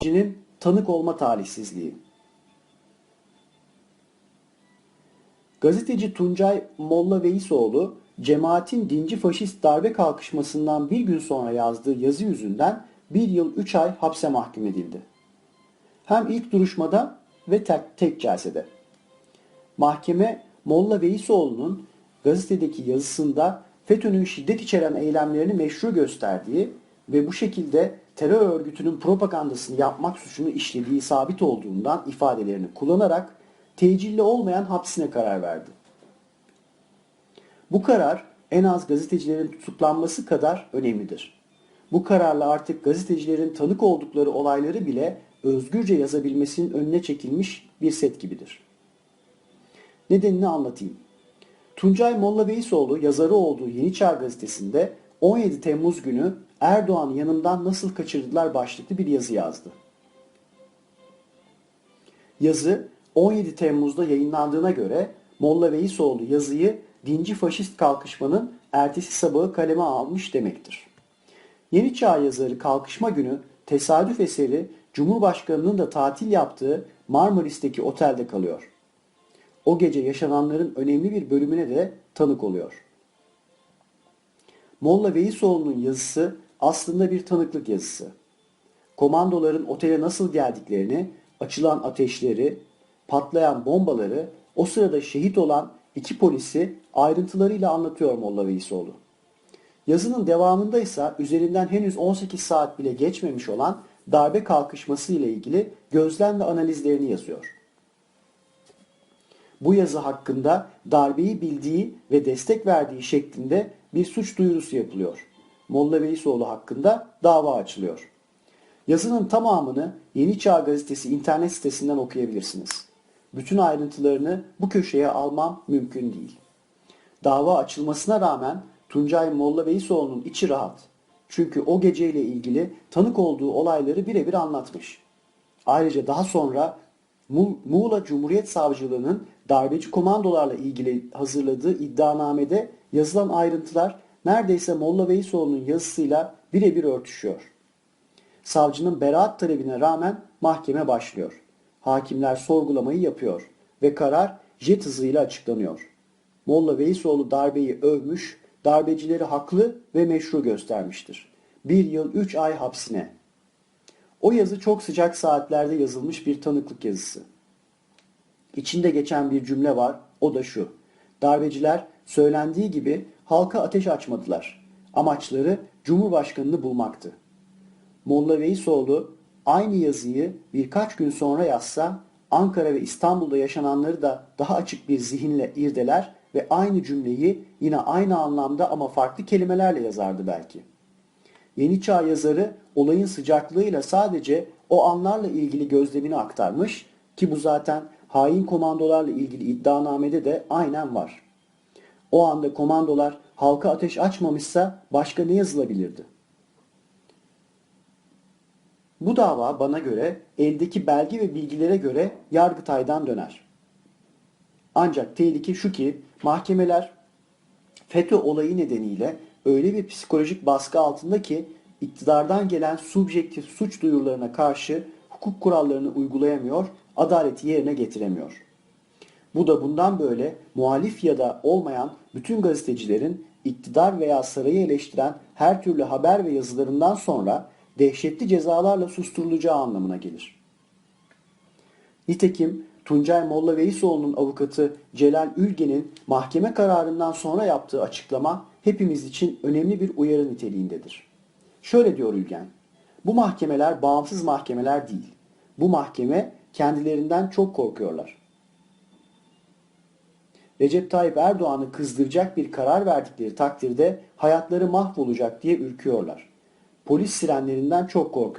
gazetecinin tanık olma talihsizliği. Gazeteci Tuncay Molla Veisoğlu, cemaatin dinci faşist darbe kalkışmasından bir gün sonra yazdığı yazı yüzünden bir yıl üç ay hapse mahkum edildi. Hem ilk duruşmada ve tek, tek celsede. Mahkeme Molla Veisoğlu'nun gazetedeki yazısında FETÖ'nün şiddet içeren eylemlerini meşru gösterdiği ve bu şekilde terör örgütünün propagandasını yapmak suçunu işlediği sabit olduğundan ifadelerini kullanarak tecilli olmayan hapsine karar verdi. Bu karar en az gazetecilerin tutuklanması kadar önemlidir. Bu kararla artık gazetecilerin tanık oldukları olayları bile özgürce yazabilmesinin önüne çekilmiş bir set gibidir. Nedenini anlatayım. Tuncay Molla Veysoğlu yazarı olduğu Yeni Çağ gazetesinde 17 Temmuz günü Erdoğan yanımdan nasıl kaçırdılar başlıklı bir yazı yazdı. Yazı 17 Temmuz'da yayınlandığına göre Molla Veysoğlu yazıyı dinci faşist kalkışmanın ertesi sabahı kaleme almış demektir. Yeni Çağ yazarı kalkışma günü tesadüf eseri Cumhurbaşkanı'nın da tatil yaptığı Marmaris'teki otelde kalıyor. O gece yaşananların önemli bir bölümüne de tanık oluyor. Molla Veysoğlu'nun yazısı aslında bir tanıklık yazısı. Komandoların otele nasıl geldiklerini, açılan ateşleri, patlayan bombaları, o sırada şehit olan iki polisi ayrıntılarıyla anlatıyor Molla Veysoğlu. Yazının devamında ise üzerinden henüz 18 saat bile geçmemiş olan darbe kalkışması ile ilgili gözlem ve analizlerini yazıyor. Bu yazı hakkında darbeyi bildiği ve destek verdiği şeklinde bir suç duyurusu yapılıyor. Molla Veysoğlu hakkında dava açılıyor. Yazının tamamını Yeni Çağ Gazetesi internet sitesinden okuyabilirsiniz. Bütün ayrıntılarını bu köşeye almam mümkün değil. Dava açılmasına rağmen Tuncay Molla Veysoğlu'nun içi rahat. Çünkü o geceyle ilgili tanık olduğu olayları birebir anlatmış. Ayrıca daha sonra Mu- Muğla Cumhuriyet Savcılığı'nın darbeci komandolarla ilgili hazırladığı iddianamede yazılan ayrıntılar neredeyse Molla Veysoğlu'nun yazısıyla birebir örtüşüyor. Savcının beraat talebine rağmen mahkeme başlıyor. Hakimler sorgulamayı yapıyor ve karar jet hızıyla açıklanıyor. Molla Veysoğlu darbeyi övmüş, darbecileri haklı ve meşru göstermiştir. Bir yıl üç ay hapsine. O yazı çok sıcak saatlerde yazılmış bir tanıklık yazısı. İçinde geçen bir cümle var, o da şu. Darbeciler söylendiği gibi halka ateş açmadılar. Amaçları Cumhurbaşkanını bulmaktı. Molla Veysoğlu aynı yazıyı birkaç gün sonra yazsa Ankara ve İstanbul'da yaşananları da daha açık bir zihinle irdeler ve aynı cümleyi yine aynı anlamda ama farklı kelimelerle yazardı belki. Yeni Çağ yazarı olayın sıcaklığıyla sadece o anlarla ilgili gözlemini aktarmış ki bu zaten hain komandolarla ilgili iddianamede de aynen var. O anda komandolar halka ateş açmamışsa başka ne yazılabilirdi? Bu dava bana göre eldeki belge ve bilgilere göre Yargıtay'dan döner. Ancak tehlike şu ki mahkemeler FETÖ olayı nedeniyle öyle bir psikolojik baskı altında ki iktidardan gelen subjektif suç duyurularına karşı hukuk kurallarını uygulayamıyor, adaleti yerine getiremiyor. Bu da bundan böyle muhalif ya da olmayan bütün gazetecilerin iktidar veya sarayı eleştiren her türlü haber ve yazılarından sonra dehşetli cezalarla susturulacağı anlamına gelir. Nitekim Tuncay Molla Veysoğlu'nun avukatı Celal Ülgen'in mahkeme kararından sonra yaptığı açıklama hepimiz için önemli bir uyarı niteliğindedir. Şöyle diyor Ülgen, bu mahkemeler bağımsız mahkemeler değil. Bu mahkeme kendilerinden çok korkuyorlar. Recep Tayyip Erdoğan'ı kızdıracak bir karar verdikleri takdirde hayatları mahvolacak diye ürküyorlar. Polis sirenlerinden çok korkuyor.